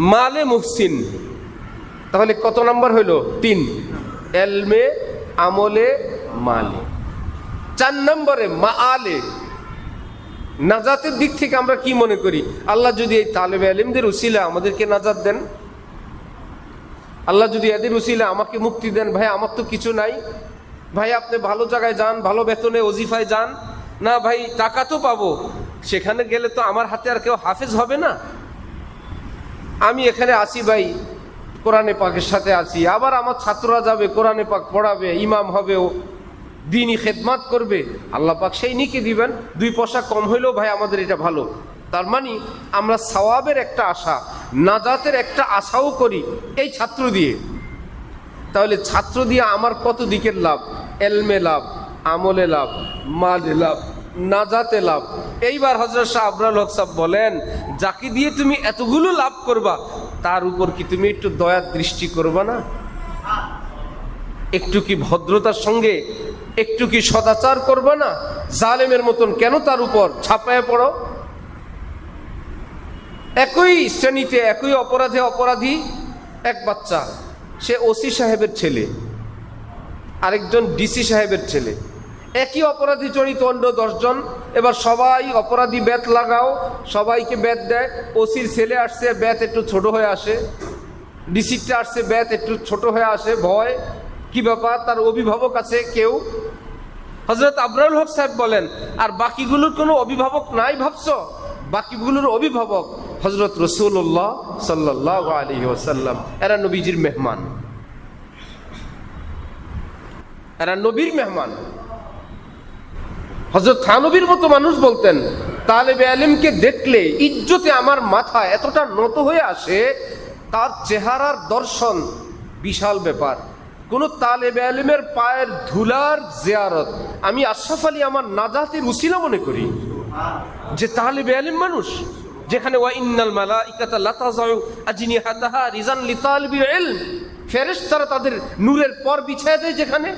মালে মুহসিন। তাহলে কত নাম্বার হইল? তিন। এলমে, আমলে, মালে। চার নম্বরে মা আলে নাজাতের দিক থেকে আমরা কি মনে করি? আল্লাহ যদি এই তালেবে আলিমদের উসিলা আমাদেরকে নাজাত দেন, আল্লাহ যদি এদের উসিলা আমাকে মুক্তি দেন, ভাই, আমার তো কিছু নাই। ভাই, আপনি ভালো জায়গায় যান, ভালো বেতনে ওজিফায় যান। না, ভাই, টাকা তো পাবো। সেখানে গেলে তো আমার হাতে আর কেউ হাফেজ হবে না। আমি এখানে আসি ভাই, কোরআনে পাকের সাথে আছি। আবার আমার ছাত্ররা যাবে, কোরআনে পাক পড়াবে, ইমাম হবে, ও দিনই খেদমাত করবে। আল্লাহ পাক সেই নিকে দিবেন। দুই পয়সা কম হইলেও ভাই আমাদের এটা ভালো। তার মানে আমরা সওয়াবের একটা আশা, নাজাতের একটা আশাও করি এই ছাত্র দিয়ে। তাহলে ছাত্র দিয়ে আমার কত দিকের লাভ? এলমে লাভ, আমলে লাভ, মালে লাভ নাজাতে লাভ। এইবার হজরত শাহ আবরাল হক সাহেব বলেন, যাকে দিয়ে তুমি এতগুলো লাভ করবা, তার উপর কি তুমি একটু দয়ার দৃষ্টি করবা না? একটু কি ভদ্রতার সঙ্গে, একটু কি সদাচার করবা না? জালেমের মতন কেন তার উপর ছাপায় পড়ো? একই শ্রেণীতে, একই অপরাধে অপরাধী এক বাচ্চা। সে ওসি সাহেবের ছেলে, আরেকজন ডিসি সাহেবের ছেলে। একই অপরাধী জড়িত অন্য দশজন। এবার সবাই অপরাধী ব্যাত লাগাও, সবাইকে ব্যাত দেয়। ওসির ছেলে আসছে ব্যাত একটু ছোট হয়ে আসে। ডিসিটা আসছে ব্যাত একটু ছোট হয়ে আসে, ভয়। কি ব্যাপার? তার অভিভাবক আছে কেউ? হজরত আবরাল হক সাহেব বলেন, আর বাকিগুলোর কোনো অভিভাবক নাই ভাবছ? বাকিগুলোর অভিভাবক হজরত রসুল্লাহ সাল্লাহ আলী ওসাল্লাম এরা নবীজির মেহমান। এরা নবীর মেহমান। হজরত থানবীর মতো মানুষ বলতেন, তালেবে আলিমকে দেখলে ইজ্জতে আমার মাথা এতটা নত হয়ে আসে, তার চেহারার দর্শন বিশাল ব্যাপার। কোন তালেবে আলিমের পায়ের ধুলার জিয়ারত, আমি আশরাফ আলী আমার নাজাতের উসিলা মনে করি। যে তালেবে আলিম মানুষ, যেখানে ওয়া ইন্নাল মালাইকাতা লাতাযাউ আজনিহাতাহা রিজান লিতালিবিল ইলম, ফেরেশতারা তাদের নূরের পর বিছায় দেয় যেখানে।